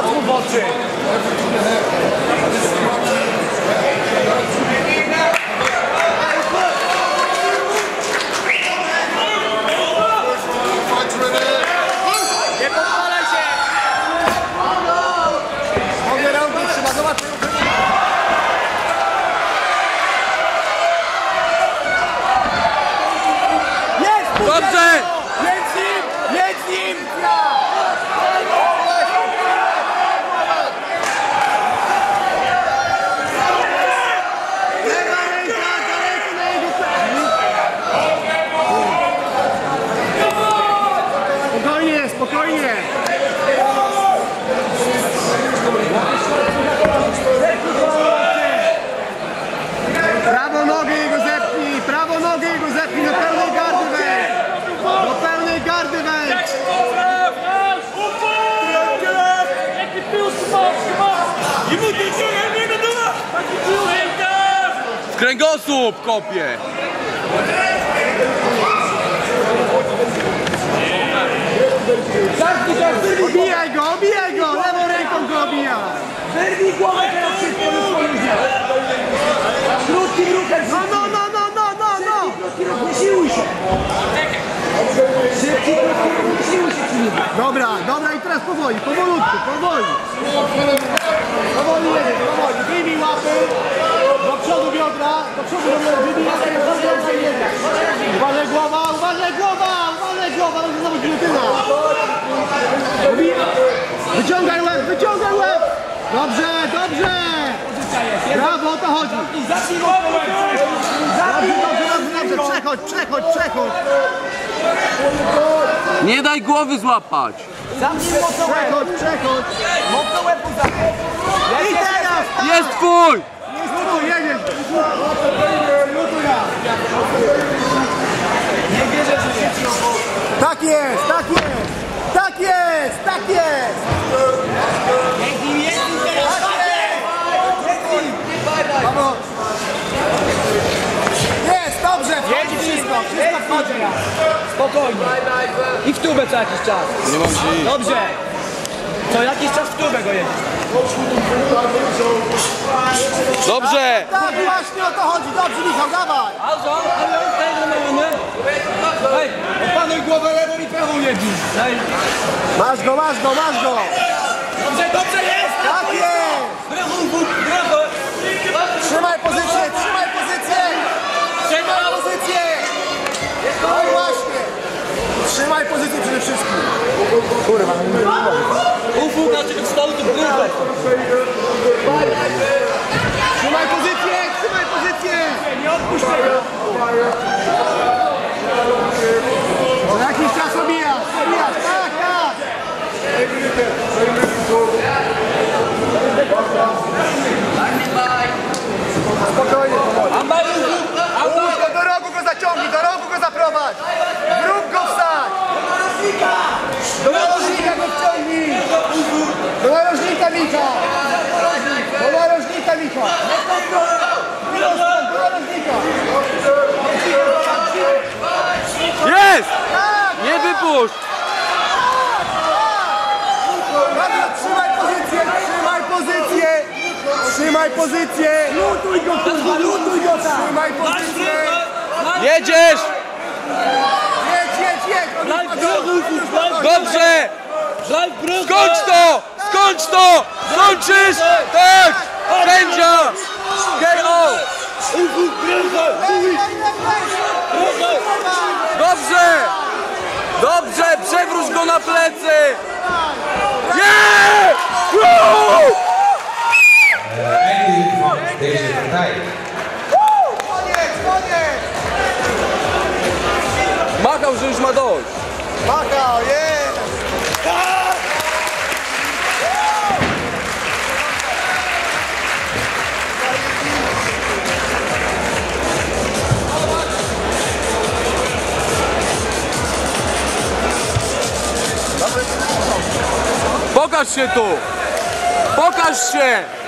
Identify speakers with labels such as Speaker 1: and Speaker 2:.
Speaker 1: Patrz mu w oczy!
Speaker 2: Dobrze!
Speaker 1: Jedź nim! Jedź nim!
Speaker 2: Kręgosłup kopie!
Speaker 1: Obijaj go, obijaj go! Lewą ręką go obija! Wyrwij głowę teraz szybko, już poluźnia! Krótkim ruchem! No, no, no, no, no, no, no! Krótki ruch, nie siłuj się! Szybki krótki ruch, nie siłuj się. Dobra, dobra i teraz powoli, powolutku, powoli! Powoli, Uważaj głowa, uważaj głowa, uważaj głowa, będzie znowu gilotyna! Wyciągaj łeb, wyciągaj łeb! Dobrze, dobrze! Brawo, o to chodzi! Dobrze, dobrze, dobrze, dobrze, przechodź, przechodź, przechodź!
Speaker 2: Nie daj głowy złapać!
Speaker 1: Przechodź, przechodź! Mocno łeb I teraz!
Speaker 2: Jest twój!
Speaker 1: Nie spróbuj, jedziesz! Nie wierzę, że się Tak jest, tak jest! Tak jest, tak jest! Vamos. Jest, dobrze, wchodzi wszystko, wszystko wchodzi.
Speaker 3: Spokojnie. I w tubę co jakiś czas.
Speaker 2: Nie mam się
Speaker 3: Dobrze. Co jakiś czas w tubę go jedzie.
Speaker 2: Dobrze!
Speaker 1: Tak, właśnie o to chodzi, dobrze Michał, dawaj!
Speaker 3: Alzo, ale tego mamy. Hej, opanuj głowę lewą Daj.
Speaker 1: Masz go, masz go, masz go!
Speaker 3: Dobrze, dobrze jest.
Speaker 1: Tak jest!
Speaker 3: Brawo, brawo.
Speaker 1: Trzymaj pozycję, trzymaj pozycję! Trzymaj pozycję! No właśnie! Trzymaj pozycję przede wszystkim! Kurwa, mogę.
Speaker 3: Ufuk, na czego wstał, to gryzę.
Speaker 1: Trzymaj pozycję, trzymaj pozycję! Nie odpuszczaj go! Za jakiś czas obijasz, obijasz, tak, tak! Spokojnie, powoli.
Speaker 3: Ambar, Ufuk.
Speaker 1: Puść go do rogu go zaciągnij, do rogu go zaprowadź! Wróg go wstać! Do narożnika go wciągnij! Do narożnika Micha! Do narożnika Micha! Do narożnika!
Speaker 2: Jest!
Speaker 1: Tak!
Speaker 2: Wypuść!
Speaker 1: Dobra, trzymaj pozycję, trzymaj pozycję! Trzymaj pozycję! Lutuj go kurwa, lutuj go tam! Trzymaj pozycję!
Speaker 2: Jedziesz!
Speaker 1: Jedź, jedź, jedź! Już już.
Speaker 2: Dobrze! Skończ to! Skończ to! Skończysz! Tak! Sędzia! KO! Dobrze! Dobrze! Przewróć go na plecy! Nie! Machał, że już ma dość.
Speaker 1: Machał, jest!
Speaker 2: Pokaż się tu! Pokaż się!